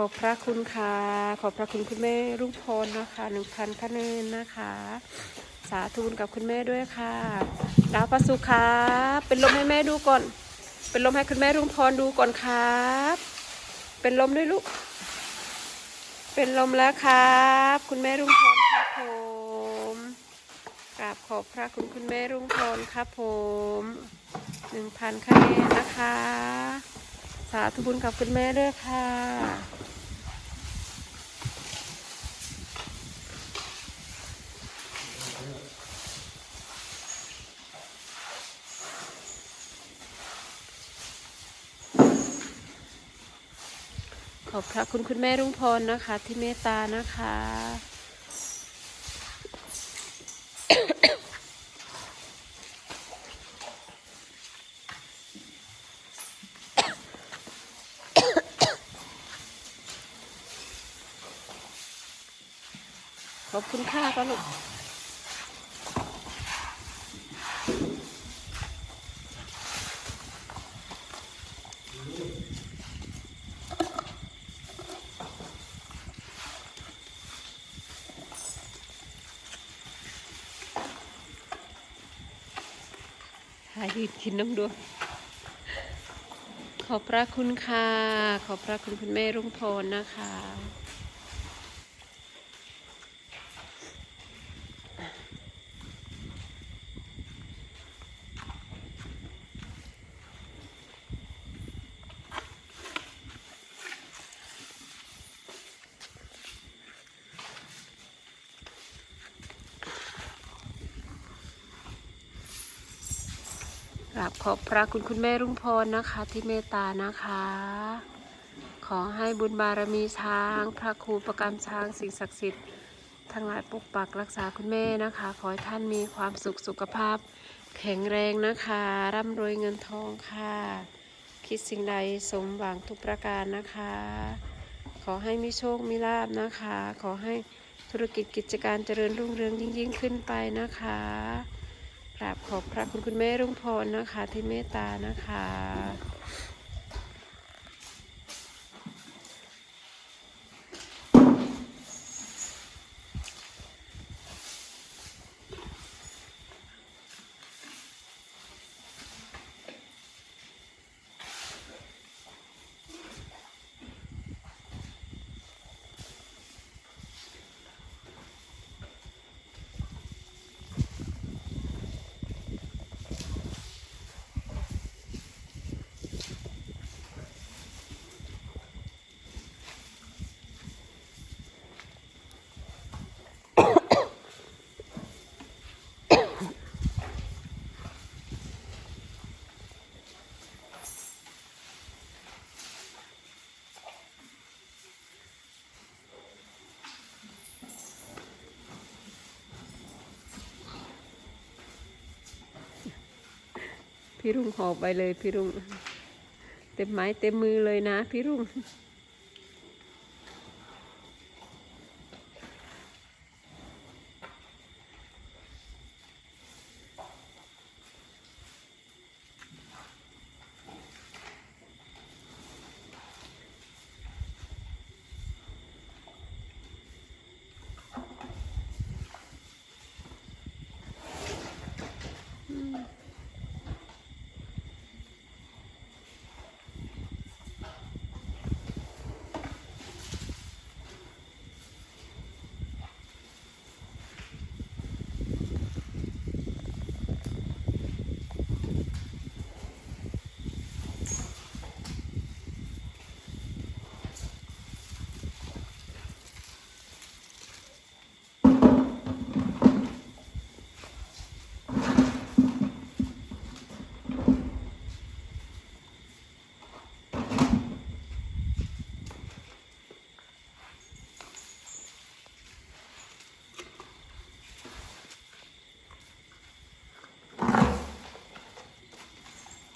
ขอบพระคุณค่ะ ขอบพระคุณคุณแม่รุ่งพรนะคะหนึ่งพันคะแนนนะคะ สาธุกับคุณแม่ด้วยค่ะ ดาวประสุขาเป็นลมให้แม่ดูก่อน เป็นลมให้คุณแม่รุ่งพรดูก่อนครับ เป็นลมด้วยลูก เป็นลมแล้วครับ คุณแม่รุ่งพรครับผมกราบขอบพระคุณคุณแม่รุ่งพรครับผมหนึ่งพันคะแนนนะคะสาธุบุญกับคุณแม่ด้วยค่ะ อบพระคุณคุณแม่รุ่งพรนะคะ ที่เมตตานะคะ ขอบคุณค่ะป้าลูก หายืนกินน้องดวงขอบพระคุณค่ะ ขอบพระคุณคุณแม่รุ่งพรนะคะ กราบขอบพระคุณคุณแม่รุ่งพรนะคะ ที่เมตตานะคะ ขอให้บุญบารมีช้าง พระครูประกรรมช้างสิ่งศักดิ์สิทธิ์ทั้งหลายปกปักรักษาคุณแม่นะคะ ขอให้ท่านมีความสุขสุขภาพ แข็งแรงนะคะ ร่ำรวยเงินทองค่ะ คิดสิ่งใดสมหวังทุกประการนะคะ ขอให้มีโชคมีลาบนะคะ ขอให้ธุรกิจกิจการเจริญรุ่งเรืองยิ่งยิ่งขึ้นไปนะคะ กราบขอบพระคุณคุณแม่รุ่งพรนะคะ ที่เมตตานะคะ พี่รุ่งหอบไปเลยพี่รุ่ง เต็มไม้เต็มมือเลยนะพี่รุ่ง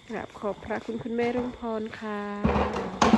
กราบขอบพระคุณคุณแม่รุ่งพรค่ะ